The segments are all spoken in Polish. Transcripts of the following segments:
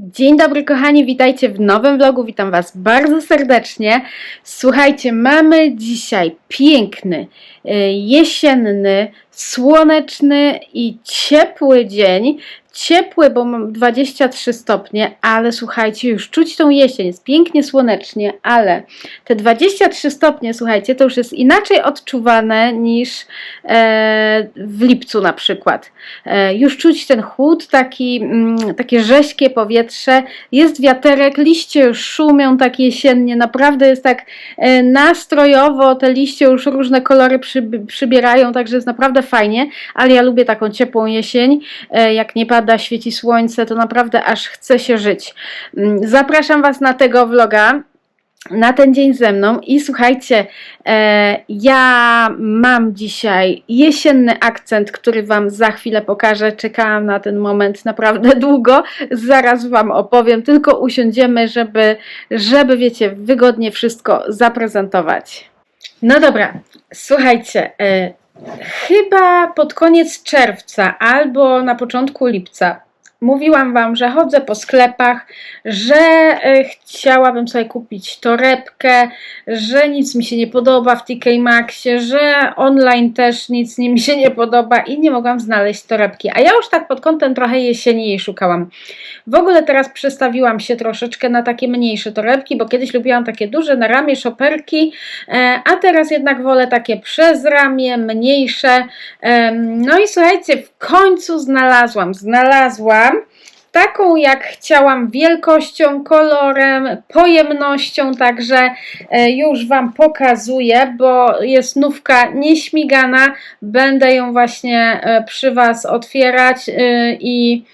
Dzień dobry kochani, witajcie w nowym vlogu, witam Was bardzo serdecznie. Słuchajcie, mamy dzisiaj piękny, e, jesienny, słoneczny i ciepły dzień. Ciepły, bo mam 23 stopnie, ale słuchajcie, już czuć tą jesień, jest pięknie słonecznie, ale te 23 stopnie, słuchajcie, to już jest inaczej odczuwane niż e, w lipcu na przykład. E, już czuć ten chłód, taki, mm, takie rześkie powietrze, jest wiaterek, liście już szumią tak jesiennie, naprawdę jest tak e, nastrojowo, te liście już różne kolory przyb- przybierają, także jest naprawdę fajnie, ale ja lubię taką ciepłą jesień, e, jak nie pada, świeci słońce, to naprawdę aż chce się żyć. Mm, Zapraszam Was na tego vloga na ten dzień ze mną i słuchajcie, e, ja mam dzisiaj jesienny akcent, który Wam za chwilę pokażę. Czekałam na ten moment naprawdę długo. Zaraz Wam opowiem, tylko usiądziemy, żeby, żeby wiecie, wygodnie wszystko zaprezentować. No dobra, słuchajcie, e, chyba pod koniec czerwca albo na początku lipca mówiłam Wam, że chodzę po sklepach, że e, chciałabym sobie kupić torebkę, że nic mi się nie podoba w TK Maxie, że online też nic mi się nie podoba i nie mogłam znaleźć torebki. A ja już tak pod kątem trochę jesieni jej szukałam. W ogóle teraz przestawiłam się troszeczkę na takie mniejsze torebki, bo kiedyś lubiłam takie duże na ramię szoperki, e, a teraz jednak wolę takie przez ramię, mniejsze. No i słuchajcie, w końcu znalazłam, znalazłam taką jak chciałam wielkością, kolorem, pojemnością, także e, już Wam pokazuję, bo jest nówka nieśmigana, będę ją właśnie e, przy Was otwierać e, i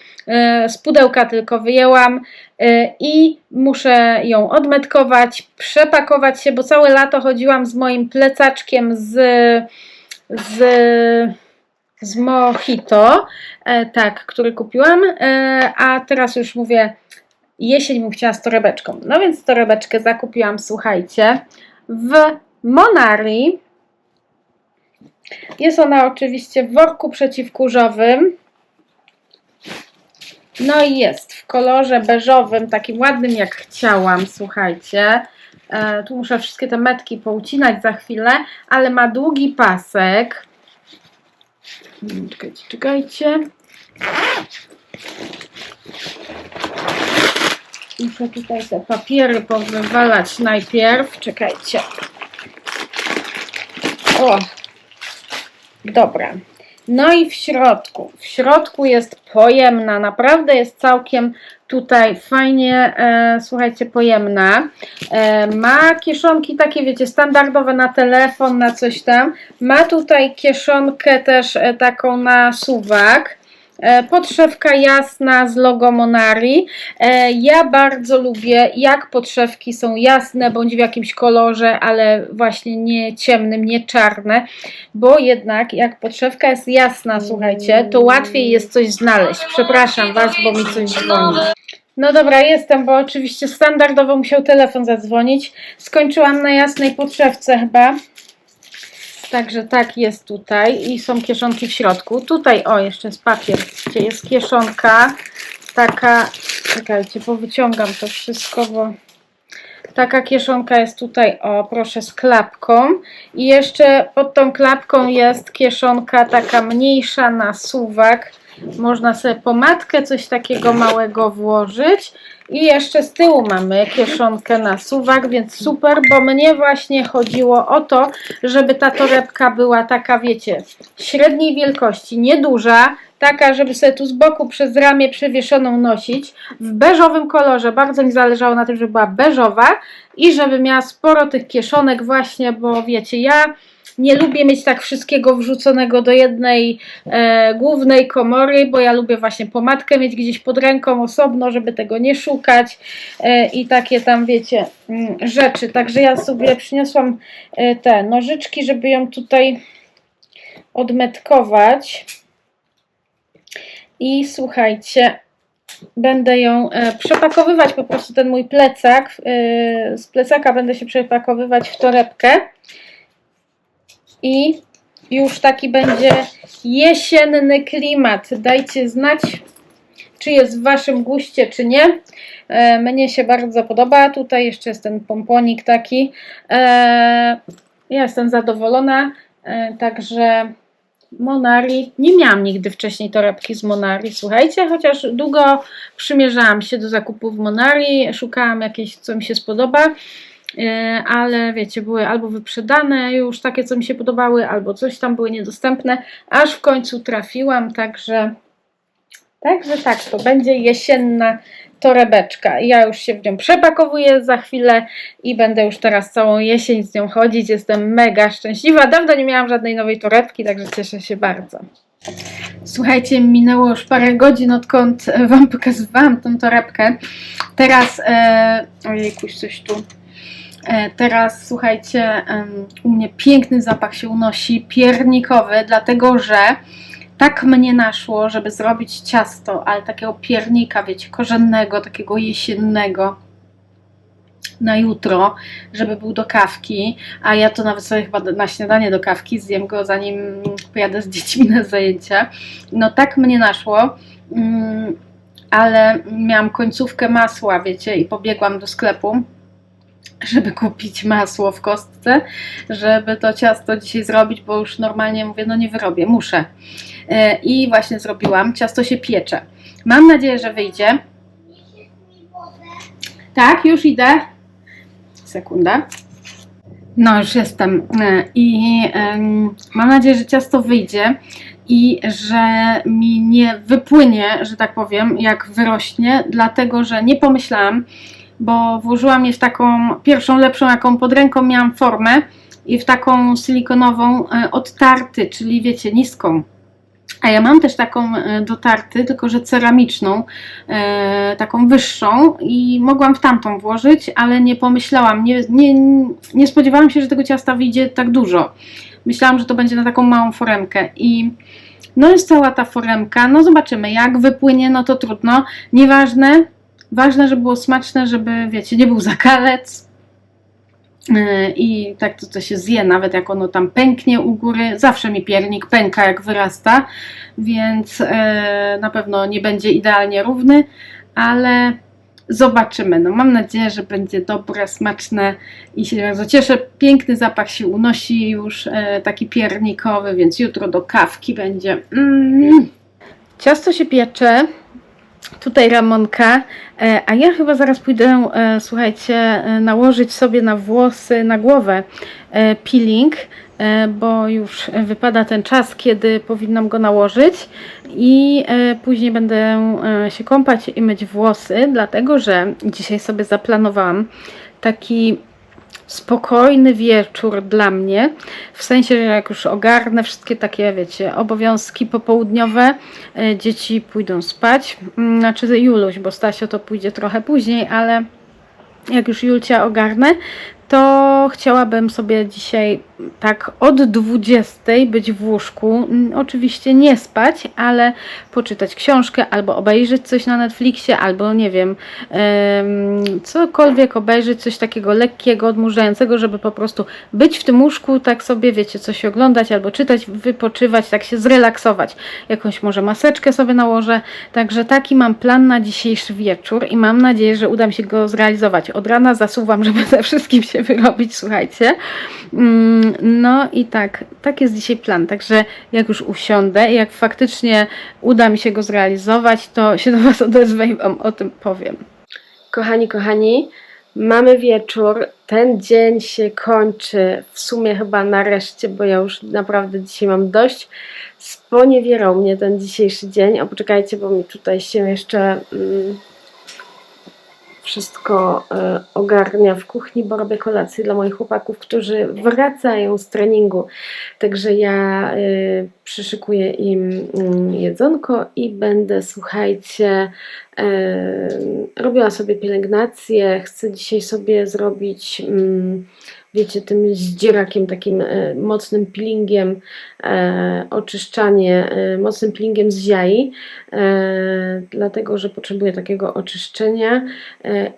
z pudełka tylko wyjęłam i muszę ją odmetkować, przepakować się, bo całe lato chodziłam z moim plecaczkiem z, z, z Mojito, e, tak, który kupiłam, e, a teraz już mówię, jesień bym chciała z torebeczką. No więc torebeczkę zakupiłam, słuchajcie, w Monari. Jest ona oczywiście w worku przeciwkurzowym. No i jest w kolorze beżowym, takim ładnym jak chciałam, słuchajcie. E, tu muszę wszystkie te metki poucinać za chwilę, ale ma długi pasek. Czekajcie, czekajcie. Muszę tutaj te papiery powywalać najpierw. Czekajcie. O! Dobra. No i w środku. W środku jest pojemna. Naprawdę jest całkiem tutaj fajnie, e, słuchajcie, pojemna. E, ma kieszonki takie, wiecie, standardowe na telefon, na coś tam. Ma tutaj kieszonkę też e, taką na suwak. E, Podszewka jasna z logo Monari. E, Ja bardzo lubię, jak podszewki są jasne bądź w jakimś kolorze, ale właśnie nie ciemnym, nie czarne, bo jednak jak podszewka jest jasna, słuchajcie, to łatwiej jest coś znaleźć. Przepraszam Was, bo mi coś dzwoni. No dobra, jestem, bo oczywiście standardowo musiał telefon zadzwonić. Skończyłam na jasnej podszewce chyba. Także tak jest tutaj i są kieszonki w środku. Tutaj, o, jeszcze jest papier, gdzie jest kieszonka, taka, czekajcie, powyciągam to wszystko, bo taka kieszonka jest tutaj, o, proszę, z klapką i jeszcze pod tą klapką jest kieszonka taka mniejsza na suwak. Można sobie pomadkę, coś takiego małego włożyć. I jeszcze z tyłu mamy kieszonkę na suwak, więc super, bo mnie właśnie chodziło o to, żeby ta torebka była taka, wiecie, średniej wielkości, nieduża, taka, żeby sobie tu z boku przez ramię przewieszoną nosić, w beżowym kolorze, bardzo mi zależało na tym, żeby była beżowa i żeby miała sporo tych kieszonek właśnie, bo wiecie, ja nie lubię mieć tak wszystkiego wrzuconego do jednej e, głównej komory, bo ja lubię właśnie pomadkę mieć gdzieś pod ręką osobno, żeby tego nie szukać e, i takie tam wiecie mm, rzeczy. Także ja sobie przyniosłam e, te nożyczki, żeby ją tutaj odmetkować. I słuchajcie, będę ją e, przepakowywać po prostu ten mój plecak. E, z plecaka będę się przepakowywać w torebkę i już taki będzie jesienny klimat. Dajcie znać, czy jest w Waszym guście, czy nie. E, mnie się bardzo podoba. Tutaj jeszcze jest ten pomponik taki. E, ja jestem zadowolona. E, także Monari. Nie miałam nigdy wcześniej torebki z Monari, słuchajcie, chociaż długo przymierzałam się do zakupów Monari, szukałam jakieś, co mi się spodoba, ale wiecie, były albo wyprzedane już takie, co mi się podobały, albo coś tam były niedostępne, aż w końcu trafiłam, także także tak, to będzie jesienna torebeczka. Ja już się w nią przepakowuję za chwilę i będę już teraz całą jesień z nią chodzić. Jestem mega szczęśliwa. Dawno nie miałam żadnej nowej torebki, także cieszę się bardzo. Słuchajcie, minęło już parę godzin, odkąd e, Wam pokazywałam tą torebkę. Teraz, e, ojejkuś, coś tu. E, teraz, słuchajcie, u mnie piękny zapach się unosi, piernikowy, dlatego że tak mnie naszło, żeby zrobić ciasto, ale takiego piernika, wiecie, korzennego, takiego jesiennego na jutro, żeby był do kawki, a ja to nawet sobie chyba na śniadanie do kawki zjem go zanim pojadę z dziećmi na zajęcia. No tak mnie naszło, mm, ale miałam końcówkę masła, wiecie, i pobiegłam do sklepu żeby kupić masło w kostce, żeby to ciasto dzisiaj zrobić, bo już normalnie mówię, no nie wyrobię, muszę. E, I właśnie zrobiłam. Ciasto się piecze. Mam nadzieję, że wyjdzie. Tak, już idę. Sekunda. No, już jestem. E, I mam nadzieję, że ciasto wyjdzie i że mi nie wypłynie, że tak powiem, jak wyrośnie, dlatego że nie pomyślałam, bo włożyłam je w taką pierwszą, lepszą, jaką pod ręką miałam formę i w taką silikonową e, od tarty, czyli wiecie, niską. A ja mam też taką e, do tarty, tylko że ceramiczną, e, taką wyższą i mogłam w tamtą włożyć, ale nie pomyślałam, nie, nie, nie spodziewałam się, że tego ciasta wyjdzie tak dużo. Myślałam, że to będzie na taką małą foremkę i no jest cała ta foremka, no zobaczymy, jak wypłynie, no to trudno, nieważne, ważne, żeby było smaczne, żeby, wiecie, nie był zakalec, Yy, i tak to, to się zje, nawet jak ono tam pęknie u góry. Zawsze mi piernik pęka, jak wyrasta, więc yy, na pewno nie będzie idealnie równy, ale zobaczymy. No, mam nadzieję, że będzie dobre, smaczne i się bardzo cieszę. Piękny zapach się unosi już, yy, taki piernikowy, więc jutro do kawki będzie. Mm. Ciasto się piecze. Tutaj Ramonka, e, a ja chyba zaraz pójdę, e, słuchajcie, e, nałożyć sobie na włosy, na głowę peeling, bo już wypada ten czas, kiedy powinnam go nałożyć. I później będę się kąpać i myć włosy, dlatego że dzisiaj sobie zaplanowałam taki spokojny wieczór dla mnie, w sensie, że jak już ogarnę wszystkie takie, wiecie, obowiązki popołudniowe, e, dzieci pójdą spać, mm, znaczy Juluś, bo Stasio to pójdzie trochę później, ale jak już Julcia ogarnę, to chciałabym sobie dzisiaj tak od 20 być w łóżku. Oczywiście nie spać, ale poczytać książkę albo obejrzeć coś na Netflixie, albo nie wiem, cokolwiek obejrzeć, coś takiego lekkiego, odmurzającego, żeby po prostu być w tym łóżku, tak sobie, wiecie, coś oglądać albo czytać, wypoczywać, tak się zrelaksować. Jakąś może maseczkę sobie nałożę. Także taki mam plan na dzisiejszy wieczór i mam nadzieję, że uda mi się go zrealizować. Od rana zasuwam, żeby ze wszystkim się wyrobić, słuchajcie. Mm, no i tak, tak jest dzisiaj plan. Także jak już usiądę jak faktycznie uda mi się go zrealizować, to się do Was odezwę i Wam o tym powiem. Kochani, kochani, mamy wieczór. Ten dzień się kończy w sumie chyba nareszcie, bo ja już naprawdę dzisiaj mam dość. Sponiewierał mnie ten dzisiejszy dzień. O, poczekajcie, bo mi tutaj się jeszcze. Mm, wszystko e, ogarnia w kuchni, bo robię kolację dla moich chłopaków, którzy wracają z treningu. Także ja e, przyszykuję im mm, jedzonko i będę, słuchajcie, robiła sobie pielęgnację. Chcę dzisiaj sobie zrobić mm, wiecie, tym zdzierakiem, takim e, mocnym peelingiem, e, oczyszczanie, e, mocnym peelingiem z e, dlatego, że potrzebuję takiego oczyszczenia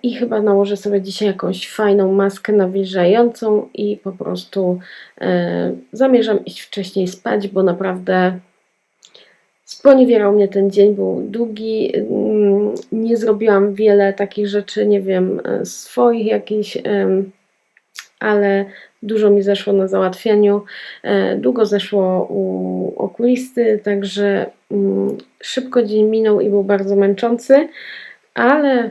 i chyba nałożę sobie dzisiaj jakąś fajną maskę nawilżającą i po prostu zamierzam iść wcześniej spać, bo naprawdę sponiewierał mnie ten dzień, był długi, mm, nie zrobiłam wiele takich rzeczy, nie wiem, e, swoich jakichś, ale dużo mi zeszło na załatwianiu, e, długo zeszło u okulisty, także mm, szybko dzień minął i był bardzo męczący, ale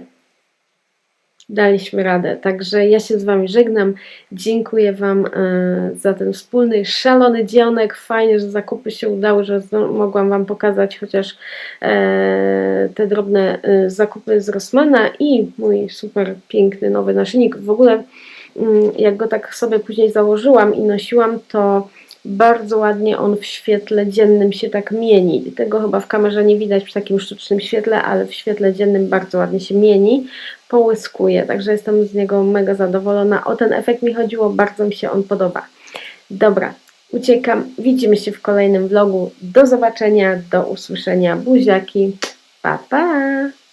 daliśmy radę. Także ja się z Wami żegnam. Dziękuję Wam e, za ten wspólny, szalony dzionek. Fajnie, że zakupy się udały, że mogłam Wam pokazać chociaż e, te drobne e, zakupy z Rossmana i mój super piękny nowy naszyjnik. W ogóle mm, jak go tak sobie później założyłam i nosiłam, to bardzo ładnie on w świetle dziennym się tak mieni. Tego chyba w kamerze nie widać przy takim sztucznym świetle, ale w świetle dziennym bardzo ładnie się mieni, połyskuje, także jestem z niego mega zadowolona. O ten efekt mi chodziło, bardzo mi się on podoba. Dobra, uciekam. Widzimy się w kolejnym vlogu. Do zobaczenia, do usłyszenia. Buziaki. Pa, pa!